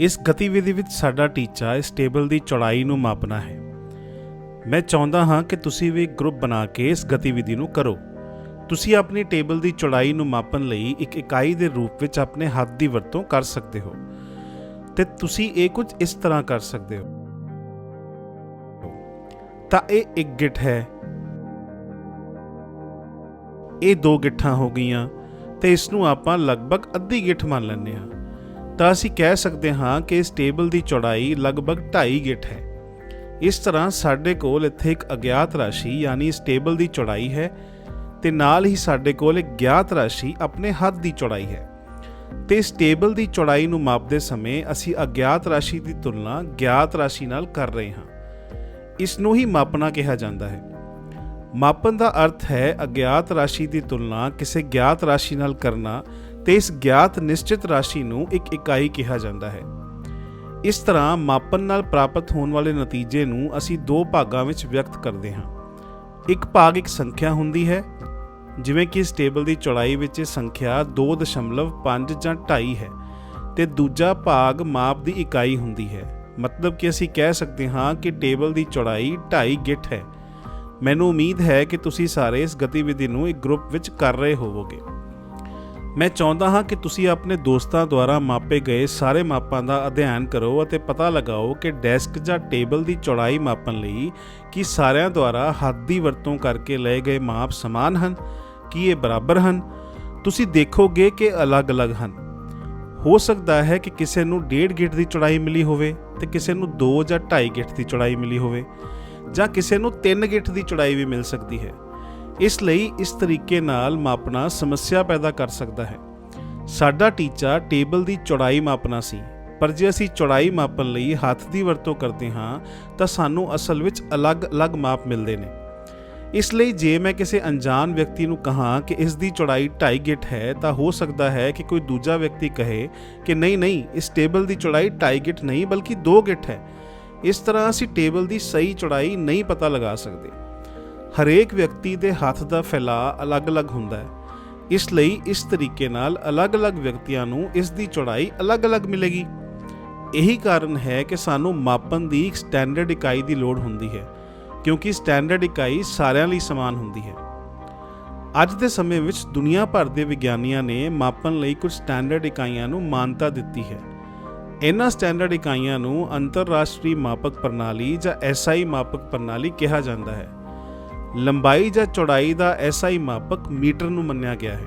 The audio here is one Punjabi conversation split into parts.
ਇਸ ਗਤੀਵਿਧੀ ਵਿੱਚ ਸਾਡਾ ਟੀਚਾ ਇਸ ਟੇਬਲ ਦੀ ਚੌੜਾਈ ਨੂੰ ਮਾਪਣਾ ਹੈ। ਮੈਂ ਚਾਹੁੰਦਾ ਹਾਂ ਕਿ ਤੁਸੀਂ ਵੀ ਗਰੁੱਪ ਬਣਾ ਕੇ ਇਸ ਗਤੀਵਿਧੀ ਨੂੰ ਕਰੋ। ਤੁਸੀਂ ਆਪਣੀ ਟੇਬਲ ਦੀ ਚੌੜਾਈ ਨੂੰ ਮਾਪਣ ਲਈ ਇੱਕ ਇਕਾਈ ਦੇ ਰੂਪ ਵਿੱਚ ਆਪਣੇ ਹੱਥ ਦੀ ਵਰਤੋਂ ਕਰ ਸਕਦੇ ਹੋ। ਤੇ ਤੁਸੀਂ ਇਹ ਕੁਝ ਇਸ ਤਰ੍ਹਾਂ ਕਰ ਸਕਦੇ ਹੋ। ਤਾਂ ਇਹ ਇੱਕ ਗਿੱਠ ਹੈ। ਇਹ ਦੋ ਗਿੱਠਾਂ ਹੋ ਗਈਆਂ ਤੇ ਇਸ ਨੂੰ ਆਪਾਂ ਲਗਭਗ ਅੱਧੀ ਗਿੱਠ ਮੰਨ ਲੈਂਦੇ ਹਾਂ। ਤਾਂ ਅਸੀਂ ਕਹਿ ਸਕਦੇ ਹਾਂ ਕਿ ਇਸ ਟੇਬਲ ਦੀ ਚੌੜਾਈ ਲਗਭਗ 2.5 ਗਿੱਠ ਹੈ। ਇਸ ਤਰ੍ਹਾਂ ਸਾਡੇ ਕੋਲ ਇੱਥੇ ਇੱਕ ਅਗਿਆਤ ਰਾਸ਼ੀ ਯਾਨੀ ਇਸ ਟੇਬਲ ਦੀ ਚੌੜਾਈ ਹੈ ਤੇ ਨਾਲ ਹੀ ਸਾਡੇ ਕੋਲ ਇੱਕ ਗਿਆਤ ਰਾਸ਼ੀ ਆਪਣੇ ਹੱਥ ਦੀ ਚੌੜਾਈ ਹੈ। ਤੇ ਇਸ ਟੇਬਲ ਦੀ ਚੌੜਾਈ ਨੂੰ ਮਾਪਦੇ ਸਮੇਂ ਅਸੀਂ ਅਗਿਆਤ ਰਾਸ਼ੀ ਦੀ ਤੁਲਨਾ ਗਿਆਤ ਰਾਸ਼ੀ ਨਾਲ ਕਰ ਰਹੇ ਹਾਂ। ਇਸ ਨੂੰ ਹੀ ਮਾਪਣਾ ਕਿਹਾ ਜਾਂਦਾ ਹੈ। ਮਾਪਣ ਦਾ ਅਰਥ ਹੈ ਅਗਿਆਤ ਰਾਸ਼ੀ ਦੀ ਤੁਲਨਾ ਕਿਸੇ ਗਿਆਤ ਰਾਸ਼ੀ ਨਾਲ ਕਰਨਾ ਤੇ ਇਸ ਗਿਆਤ ਨਿਸ਼ਚਿਤ ਰਾਸ਼ੀ ਨੂੰ ਇੱਕ ਇਕਾਈ ਕਿਹਾ ਜਾਂਦਾ ਹੈ। ਇਸ ਤਰ੍ਹਾਂ ਮਾਪਨ ਨਾਲ ਪ੍ਰਾਪਤ ਹੋਣ ਵਾਲੇ ਨਤੀਜੇ ਨੂੰ ਅਸੀਂ ਦੋ ਭਾਗਾਂ ਵਿੱਚ ਵਿਅਕਤ ਕਰਦੇ ਹਾਂ। ਇੱਕ ਭਾਗ ਇੱਕ ਸੰਖਿਆ ਹੁੰਦੀ ਹੈ, ਜਿਵੇਂ ਕਿ ਇਸ ਟੇਬਲ ਦੀ ਚੌੜਾਈ ਵਿੱਚ ਇਹ ਸੰਖਿਆ 2.5 ਜਾਂ 2.5 ਹੈ ਤੇ ਦੂਜਾ ਭਾਗ ਮਾਪ ਦੀ ਇਕਾਈ ਹੁੰਦੀ ਹੈ। ਮਤਲਬ ਕਿ ਅਸੀਂ ਕਹਿ ਸਕਦੇ ਹਾਂ ਕਿ ਟੇਬਲ ਦੀ ਚੌੜਾਈ 2.5 ਗਿੱਠ ਹੈ। ਮੈਨੂੰ ਉਮੀਦ ਹੈ ਕਿ ਤੁਸੀਂ ਸਾਰੇ ਇਸ ਗਤੀਵਿਧੀ ਨੂੰ ਇੱਕ ਗਰੁੱਪ ਵਿੱਚ ਕਰ ਰਹੇ ਹੋਵੋਗੇ। ਮੈਂ ਚਾਹੁੰਦਾ ਹਾਂ ਕਿ ਤੁਸੀਂ ਆਪਣੇ ਦੋਸਤਾਂ ਦੁਆਰਾ ਮਾਪੇ ਗਏ ਸਾਰੇ ਮਾਪਾਂ ਦਾ ਅਧਿਐਨ ਕਰੋ ਅਤੇ ਪਤਾ ਲਗਾਓ ਕਿ ਡੈਸਕ ਜਾਂ ਟੇਬਲ ਦੀ ਚੌੜਾਈ ਮਾਪਣ ਲਈ ਕੀ ਸਾਰਿਆਂ ਦੁਆਰਾ ਹੱਥ ਦੀ ਵਰਤੋਂ ਕਰਕੇ ਲਏ ਗਏ ਮਾਪ ਸਮਾਨ ਹਨ, ਕੀ ਇਹ ਬਰਾਬਰ ਹਨ? ਤੁਸੀਂ ਦੇਖੋਗੇ ਕਿ ਅਲੱਗ-ਅਲੱਗ ਹਨ। ਹੋ ਸਕਦਾ ਹੈ ਕਿ ਕਿਸੇ ਨੂੰ 1.5 ਗਿੱਟ ਦੀ ਚੌੜਾਈ ਮਿਲੀ ਹੋਵੇ ਤੇ ਕਿਸੇ ਨੂੰ 2 ਜਾਂ 2.5 ਗਿੱਟ ਦੀ ਚੌੜਾਈ ਮਿਲੀ ਹੋਵੇ ਜਾਂ ਕਿਸੇ ਨੂੰ 3 ਗਿੱਟ ਦੀ ਚੌੜਾਈ ਵੀ ਮਿਲ ਸਕਦੀ ਹੈ। ਇਸ ਲਈ ਇਸ ਤਰੀਕੇ ਨਾਲ ਮਾਪਣਾ ਸਮੱਸਿਆ ਪੈਦਾ ਕਰ ਸਕਦਾ ਹੈ। ਸਾਡਾ ਟੀਚਾ ਟੇਬਲ ਦੀ ਚੌੜਾਈ ਮਾਪਣਾ ਸੀ, ਪਰ ਜੇ ਅਸੀਂ ਚੌੜਾਈ ਮਾਪਣ ਲਈ ਹੱਥ ਦੀ ਵਰਤੋਂ ਕਰਦੇ ਹਾਂ, ਤਾਂ ਸਾਨੂੰ ਅਸਲ ਵਿੱਚ ਅਲੱਗ-ਅਲੱਗ ਮਾਪ ਮਿਲਦੇ ਨੇ। ਇਸ ਲਈ ਜੇ ਮੈਂ ਕਿਸੇ ਅਣਜਾਣ ਵਿਅਕਤੀ ਨੂੰ ਕਹਾਂ ਕਿ ਇਸ ਦੀ ਚੌੜਾਈ 2.5 ਗਿੱਟ ਹੈ, ਤਾਂ ਹੋ ਸਕਦਾ ਹੈ ਕਿ ਕੋਈ ਦੂਜਾ ਵਿਅਕਤੀ ਕਹੇ ਕਿ ਨਹੀਂ ਨਹੀਂ, ਇਸ ਟੇਬਲ ਦੀ ਚੌੜਾਈ 2.5 ਗਿੱਟ ਨਹੀਂ, ਬਲਕਿ 2 ਗਿੱਟ ਹੈ। ਇਸ ਤਰ੍ਹਾਂ ਅਸੀਂ ਟੇਬਲ ਦੀ ਸਹੀ ਚੌੜਾਈ ਨਹੀਂ ਪਤਾ ਲਗਾ ਸਕਦੇ। ਹਰੇਕ ਵਿਅਕਤੀ ਦੇ ਹੱਥ ਦਾ ਫੈਲਾਅ ਅਲੱਗ-ਅਲੱਗ ਹੁੰਦਾ ਹੈ। ਇਸ ਲਈ ਇਸ ਤਰੀਕੇ ਨਾਲ ਅਲੱਗ-ਅਲੱਗ ਵਿਅਕਤੀਆਂ ਨੂੰ ਇਸ ਦੀ ਚੌੜਾਈ ਅਲੱਗ-ਅਲੱਗ ਮਿਲੇਗੀ। ਇਹੀ ਕਾਰਨ ਹੈ ਕਿ ਸਾਨੂੰ ਮਾਪਨ ਦੀ ਇੱਕ ਸਟੈਂਡਰਡ ਇਕਾਈ ਦੀ ਲੋੜ ਹੁੰਦੀ ਹੈ, ਕਿਉਂਕਿ ਸਟੈਂਡਰਡ ਇਕਾਈ ਸਾਰਿਆਂ ਲਈ ਸਮਾਨ ਹੁੰਦੀ ਹੈ। ਅੱਜ ਦੇ ਸਮੇਂ ਵਿੱਚ ਦੁਨੀਆ ਭਰ ਦੇ ਵਿਗਿਆਨੀਆਂ ਨੇ ਮਾਪਨ ਲਈ ਕੁਝ ਸਟੈਂਡਰਡ ਇਕਾਈਆਂ ਨੂੰ ਮਾਨਤਾ ਦਿੱਤੀ ਹੈ। ਇਹਨਾਂ ਸਟੈਂਡਰਡ ਇਕਾਈਆਂ ਨੂੰ ਅੰਤਰਰਾਸ਼ਟਰੀ ਮਾਪਕ ਪ੍ਰਣਾਲੀ ਜਾਂ ਐਸਆਈ ਮਾਪਕ ਪ੍ਰਣਾਲੀ ਕਿਹਾ ਜਾਂਦਾ ਹੈ। ਲੰਬਾਈ ਜਾਂ ਚੌੜਾਈ ਦਾ ਐਸਆਈ ਮਾਪਕ ਮੀਟਰ ਨੂੰ ਮੰਨਿਆ ਗਿਆ ਹੈ।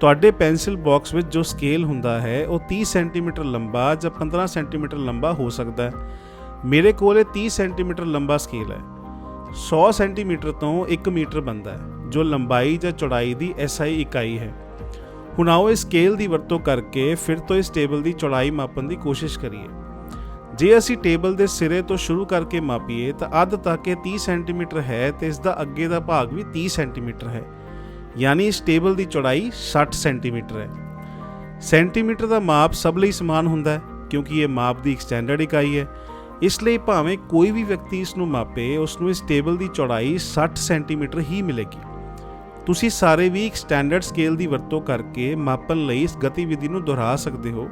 ਤੁਹਾਡੇ ਪੈਨਸਿਲ ਬਾਕਸ ਵਿੱਚ ਜੋ ਸਕੇਲ ਹੁੰਦਾ ਹੈ, ਉਹ 30 ਸੈਂਟੀਮੀਟਰ ਲੰਬਾ ਜਾਂ 15 ਸੈਂਟੀਮੀਟਰ ਲੰਬਾ ਹੋ ਸਕਦਾ ਹੈ। ਮੇਰੇ ਕੋਲ ਇਹ 30 ਸੈਂਟੀਮੀਟਰ ਲੰਬਾ ਸਕੇਲ ਹੈ। 100 ਸੈਂਟੀਮੀਟਰ ਤੋਂ 1 ਮੀਟਰ ਬਣਦਾ ਹੈ, ਜੋ ਲੰਬਾਈ ਜਾਂ ਚੌੜਾਈ ਦੀ ਐਸਆਈ ਇਕਾਈ ਹੈ। ਹੁਣ ਆਓ ਇਸ ਸਕੇਲ ਦੀ ਵਰਤੋਂ ਕਰਕੇ ਫਿਰ ਤੋਂ ਇਸ ਟੇਬਲ ਦੀ ਚੌੜਾਈ ਮਾਪਣ ਦੀ ਕੋਸ਼ਿਸ਼ ਕਰੀਏ। ਜੇ ਅਸੀਂ ਟੇਬਲ ਦੇ ਸਿਰੇ ਤੋਂ ਸ਼ੁਰੂ ਕਰਕੇ ਮਾਪੀਏ, ਤਾਂ ਅੱਧ ਤੱਕ ਇਹ 30 ਸੈਂਟੀਮੀਟਰ ਹੈ ਤੇ ਇਸ ਦਾ ਅੱਗੇ ਦਾ ਭਾਗ ਵੀ 30 ਸੈਂਟੀਮੀਟਰ ਹੈ। ਯਾਨੀ ਇਸ ਟੇਬਲ ਦੀ ਚੌੜਾਈ 60 ਸੈਂਟੀਮੀਟਰ ਹੈ। ਸੈਂਟੀਮੀਟਰ ਦਾ ਮਾਪ ਸਭ ਲਈ ਸਮਾਨ ਹੁੰਦਾ ਹੈ, ਕਿਉਂਕਿ ਇਹ ਮਾਪ ਦੀ ਇੱਕ ਸਟੈਂਡਰਡ ਇਕਾਈ ਹੈ। ਇਸ ਲਈ ਭਾਵੇਂ ਕੋਈ ਵੀ ਵਿਅਕਤੀ ਇਸ ਨੂੰ ਮਾਪੇ, ਉਸ ਨੂੰ ਇਸ ਟੇਬਲ ਦੀ ਚੌੜਾਈ 60 ਸੈਂਟੀਮੀਟਰ ਹੀ ਮਿਲੇਗੀ। ਤੁਸੀਂ ਸਾਰੇ ਵੀ ਇੱਕ ਸਟੈਂਡਰਡ ਸਕੇਲ ਦੀ ਵਰਤੋਂ ਕਰਕੇ ਮਾਪਣ ਲਈ ਇਸ ਗਤੀਵਿਧੀ ਨੂੰ ਦੁਹਰਾ ਸਕਦੇ ਹੋ।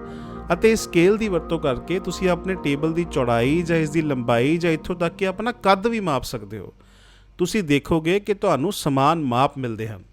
ਅਤੇ ਸਕੇਲ ਦੀ ਵਰਤੋਂ ਕਰਕੇ ਤੁਸੀਂ ਆਪਣੇ ਟੇਬਲ ਦੀ ਚੌੜਾਈ ਜਾਂ ਇਸ ਦੀ ਲੰਬਾਈ ਜਾਂ ਇੱਥੋਂ ਤੱਕ ਕਿ ਆਪਣਾ ਕੱਦ ਵੀ ਮਾਪ ਸਕਦੇ ਹੋ। ਤੁਸੀਂ ਦੇਖੋਗੇ ਕਿ ਤੁਹਾਨੂੰ ਸਮਾਨ ਮਾਪ ਮਿਲਦੇ ਹਨ।